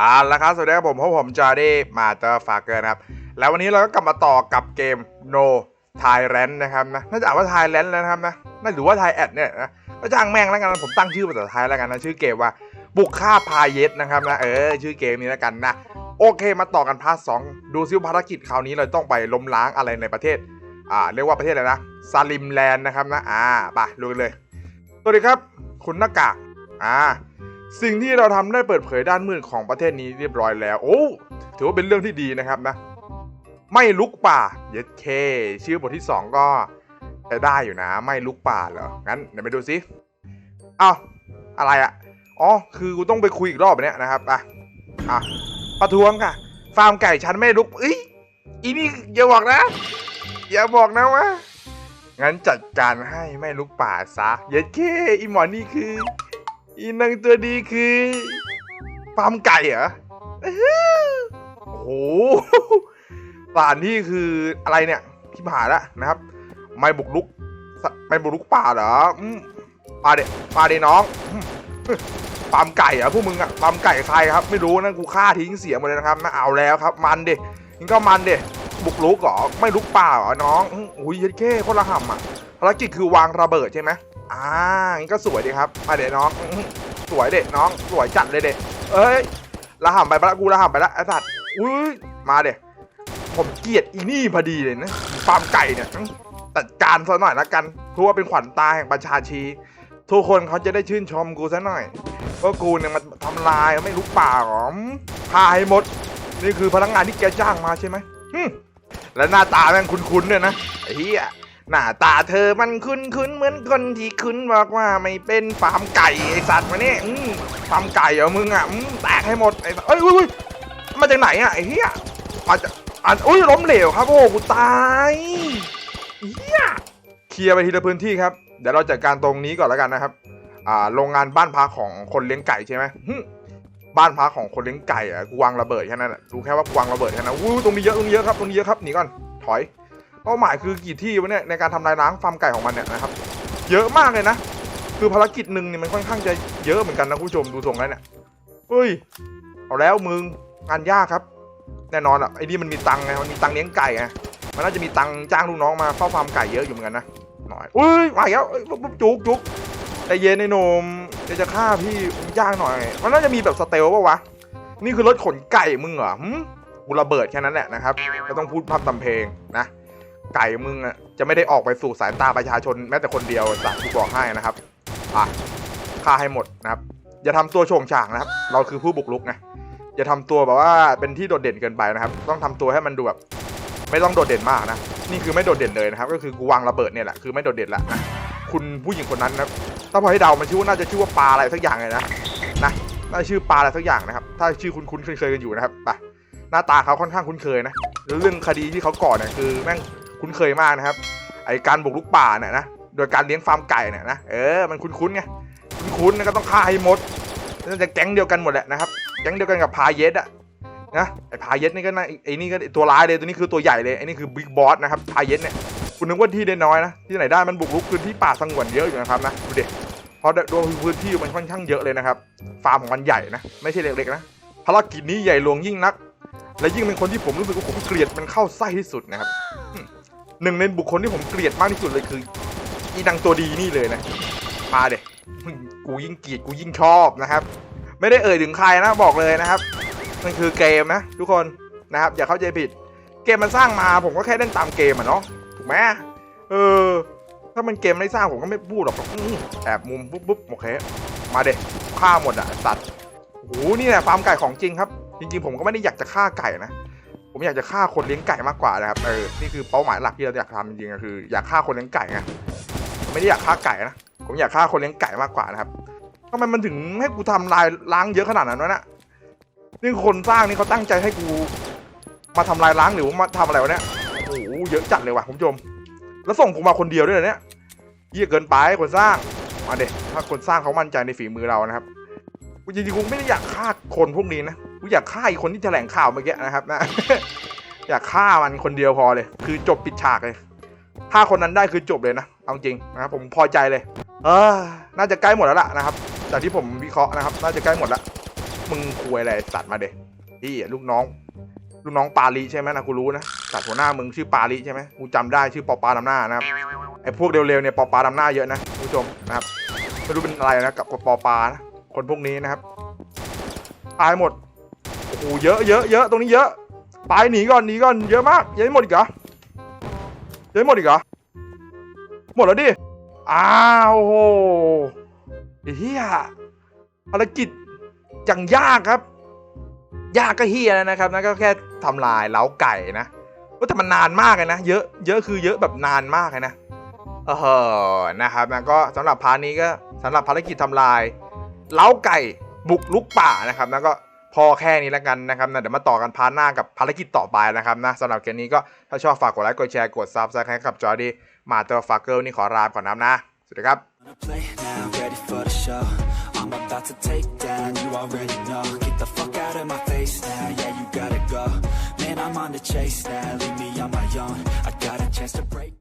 อ่าแล้วครับ สวัสดีครับผมพบผมจอร์ดี้มาเตอร์ฟาเกอร์นะครับ แล้ววันนี้เราก็กลับมาต่อกับเกม No Thailand นะครับนะ น่าจะอ่านว่า Thailand แล้วนะครับนะ น่าหรือว่า Thai Ad เนี่ยนะก็จ้างแม่งแล้วกันผมตั้งชื่อภาษาไทยแล้วกันนะ ชื่อเกมว่าบุกฆ่าพาเยสนะครับนะ เออ ชื่อเกมนี้แล้วกันนะ โอเค มาต่อกันพาร์ทสองดูซิวภารกิจคราวนี้เราต้องไปล้มล้างอะไรในประเทศ อ่า เรียกว่าประเทศอะไรนะซาลิมแลนด์นะครับนะ อ่า ไปลุยเลย สวัสดีครับ คุณหน้ากาก อ่าสิ่งที่เราทำได้เปิดเผยด้านมืดของประเทศนี้เรียบร้อยแล้ว โอ้ถือว่าเป็นเรื่องที่ดีนะครับนะ ไม่ลุกป่าเย็ดเค ชื่อบทที่ 2 ก็จะได้อยู่นะ ไม่ลุกป่าเหรองั้นเดี๋ยวไปดูซิอ้าวอะไรอะอ๋อคือกูต้องไปคุยอีกรอบเนี้ยนะครับอะอะประท้วงค่ะ ฟาร์มไก่ฉันไม่ลุกเอ้ยอีนี่อย่าบอกนะ อย่าบอกนะว่างั้นจัดการให้ไม่ลุกป่าซะเย็ดเคอีหมอนี่คือ อีนางตัวดีคือฟาร์มไก่เหรอโอ้โหสถานที่คืออะไรเนี่ยที่ผ่านแล้วนะครับ ไม่บุกลุกไม่บุกลุกป่าเหรอป่าเด็ป่าเด็น้องอืมฟาร์มไก่เหรอพวกมึงอะฟาร์มไก่ใครครับ ไม่รู้นะกูฆ่าทิ้งเสียหมดเลยนะครับนะเอาแล้วครับ มันเด็นี่ก็มันเด็บุกลุกเหรอไม่ลุกป่าเหรอน้องอุ้ยเย็ดเข้โคนละห่ำอะภารกิจคือวางระเบิดใช่ไหม อ่างั้ก็สวยดีครับมาเด็กน้อง สวยเด็กน้อง สวยจัดเลยเด็กเอ้ยละห่ำไปละกูละห่ำไปละไอ้สัตว์อุ้ยมาเด็กผมเกลียดอีนี่พอดีเลยนะฟาร์มไก่เนี่ยอื้อจัดการซะหน่อยละกันเพราะว่าเป็นขวัญตาแห่งประชาชี ทุกคนเขาจะได้ชื่นชมกูซะหน่อยว่ากูเนี่ยมันทำลายไม่รู้ป่าหรอมพาให้หมด นี่คือพนักงานที่แกจ้างมาใช่ไหมหึและหน้าตาแม่งคุ้นๆเนี่ยนะไอ้เหี้ย หน้าตาเธอมันคุ้นๆเหมือนคนที่คุณบอกว่าไม่เป็นฟาร์มไก่ไอสัตว์มาเนี่ยอืมฟาร์มไก่เหรอมึงอะอืมแตกให้หมดไอ้สัตว์เอ้ยอุ้ยมาจากไหนอะไอ้เหี้ยมาจากอะอุ้ยล้มเหลวครับโอ้กูตายเหี้ยเคลียร์ไปทีละพื้นที่ครับเดี๋ยวเราจัดการตรงนี้ก่อนแล้วกันนะครับ อ่าโรงงานบ้านพักของคนเลี้ยงไก่ใช่ไหมหึบ้านพักของคนเลี้ยงไก่อะกูวางระเบิดแค่นั้นแหละรู้แค่ว่ากูวางระเบิดแค่นั้นวู้ตรงนี้เยอะตรงนี้เยอะครับตรงนี้เยอะครับหนีก่อนถอย เป้าหมายคือกี่ที่วะเนี่ยในการทำลายล้างฟาร์มไก่ของมันเนี่ยนะครับ เยอะมากเลยนะ คือภารกิจหนึ่งเนี่ยมันค่อนข้างจะเยอะเหมือนกันนะคุณผู้ชมดูทรงแล้วเนี่ยเฮ้ยเอาแล้วมึงงานยากครับ แน่นอนอะไอ้นี่มันมีตังค์ไงมันมีตังค์เลี้ยงไก่ไงมันน่าจะมีตังค์จ้างลูกน้องมาเฝ้าฟาร์มไก่เยอะอยู่เหมือนกันนะหน่อยอุ้ยมาแล้วเอ้ยปุ๊บจุกจุกใจเย็นไอ้หนมเดี๋ยวจะฆ่าพี่ยากหน่อย มันน่าจะมีแบบสเตลปะวะนี่คือรถขนไก่มึงเหรอหึกูระเบิดแค่นั้นแหละนะครับไม่ต้องพูดพับตำเพลงนะ ไก่มึงอะจะไม่ได้ออกไปสู่สายตาประชาชนแม้แต่คนเดียวสัตว์กูบอกให้นะครับอะฆ่าให้หมดนะครับ อย่าทำตัวโฉงฉางนะครับ เราคือผู้บุกรุกนะอย่าทำตัวแบบว่าเป็นที่โดดเด่นเกินไปนะครับ ต้องทำตัวให้มันดูแบบไม่ต้องโดดเด่นมากนะนี่คือไม่โดดเด่นเลยนะครับ ก็คือกูวางระเบิดเนี่ยแหละคือไม่โดดเด่นละนะคุณผู้หญิงคนนั้นนะถ้าพอให้เดามันชื่อว่าน่าจะชื่อว่าปลาอะไรสักอย่างเลยนะนะน่าจะชื่อปลาอะไรสักอย่างนะครับ ถ้าชื่อคุณคุ้นเคยๆกันอยู่นะครับไปหน้าตาเขาค่อนข้างคุ้นเคยนะเรื่องคดีที่เขาก่อเนี่ยคือแม่ง คุ้นเคยมากนะครับ ไอการบุกรุกป่าเนี่ยนะ โดยการเลี้ยงฟาร์มไก่เนี่ยนะ เออ มันคุ้นๆไง คุ้นๆนก็ต้องฆ่าให้หมดน่าจะแก๊งเดียวกันหมดแหละนะครับ แก๊งเดียวกันกับพาเยสอะนะ ไอพาเยสนี่ก็น่าไอนี่ก็ตัวร้ายเลย ตัวนี้คือตัวใหญ่เลย ไอนี่คือบิ๊กบอสนะครับ พาเยสเนี่ย คุณนึกว่าที่ได้น้อยนะ ที่ไหนได้มันบุกรุกพื้นที่ป่าสงวนเยอะอยู่นะครับนะ ดูเดิเพราะโดยพื้นที่มันค่อนข้างเยอะเลยนะครับ ฟาร์มของมันใหญ่นะ ไม่ใช่เล็กๆนะ ภารกิจนี้ใหญ่หลวงยิ่งนักและยิ่งเป็นคนที่ผมรู้สึกว่าผมเกลียดมันเข้าไส้ที่สุดนะครับ หนึ่งในบุคคลที่ผมเกลียดมากที่สุดเลยคือ อีนางตัวดีนี่เลยนะมาเด็กูยิ่งเกลียดกูยิ่งชอบนะครับ ไม่ได้เอ่ยถึงใครนะบอกเลยนะครับ มันคือเกมนะทุกคนนะครับ อย่าเข้าใจผิด เกมมันสร้างมาผมก็แค่เล่นตามเกมอะเนาะถูกไหมเออ ถ้ามันเกมไม่สร้างผมก็ไม่พูดหรอกแอบมุมปุ๊บปุ๊บโอเคมาเด็ฆ่าหมดอะสัตว์โอ้โหนี่แหละฟาร์มไก่ของจริงครับ จริงๆผมก็ไม่ได้อยากจะฆ่าไก่นะ ผมอยากจะฆ่าคนเลี้ยงไก่มากกว่านะครับ เออ นี่คือเป้าหมายหลักที่เราอยากทำจริงๆก็คือ อยากฆ่าคนเลี้ยงไก่ไงไม่ได้อยากฆ่าไก่นะ ผมอยากฆ่าคนเลี้ยงไก่มากกว่านะครับทำไมมันถึงให้กูทำลายล้างเยอะขนาดนั้นวะเนี่ยนี่คนสร้างนี่เขาตั้งใจให้กู มาทำลายล้างหรือว่ามาทำอะไรวะเนี่ย โอ้โห เยอะจัดเลยว่ะคุณผู้ชม แล้วส่งผมมาคนเดียวด้วยเหรอเนี่ยเยี่ยเกินไปคนสร้าง มาเด็ถ้าคนสร้างเขามั่นใจในฝีมือเรานะครับจริงๆกูไม่ได้อยากฆ่าคนพวกนี้นะ อยากฆ่าอีกคนที่แถลงข่าวเมื่อกี้นะครับนะ อยากฆ่ามันคนเดียวพอเลย คือจบปิดฉากเลย ถ้าคนนั้นได้คือจบเลยนะ เอาจริงนะครับผมพอใจเลย เออ น่าจะใกล้หมดแล้วล่ะนะครับ จากที่ผมวิเคราะห์นะครับ น่าจะใกล้หมดละมึงคุยอะไรสัตว์มาเด็พี่ลูกน้องลูกน้องปาลีใช่ไหมนะกูรู้นะสัตว์หัวหน้ามึงชื่อปาลีใช่ไหมกูจำได้ชื่อปอปาดำหน้านะครับไอ้พวกเร็วๆเนี่ยปอปาดำหน้าเยอะนะคุณผู้ชมนะครับไม่รู้เป็นอะไรนะกับปอปานะคนพวกนี้นะครับตายหมด โอ้เยอะเยอะเยอะตรงนี้เยอะ ไปหนีก่อนหนีก่อนเยอะมากยังไม่หมดอีกเหรอยังไม่หมดอีกเหรอหมดแล้วดิ อ้าวโหเฮียภารกิจอย่างยากครับ ยากก็เฮียแล้วนะครับนั่นก็แค่ทำลายเล้าไก่นะแต่มันนานมากเลยนะ เยอะเยอะคือเยอะแบบนานมากเลยนะเออนะครับนะก็สำหรับพาร์ทนี้ก็สำหรับภารกิจทำลาย เล้าไก่บุกลุกป่านะครับ แล้วก็ พอแค่นี้แล้วกันนะครับนะเดี๋ยวมาต่อกันพาร์ทหน้ากับภารกิจต่อไปนะครับนะสำหรับเกมนี้ก็ถ้าชอบฝากกดไลค์กดแชร์กดซับสไครต์กับจอร์ดี้มาเตอร์ฟาเกิลนี่ขอลาไปก่อนนะนะสวัสดีครับ I'm about to take down, you already know. Get the fuck out of my face now, yeah, you gotta go. Man, I'm on the chase now, leave me on my own.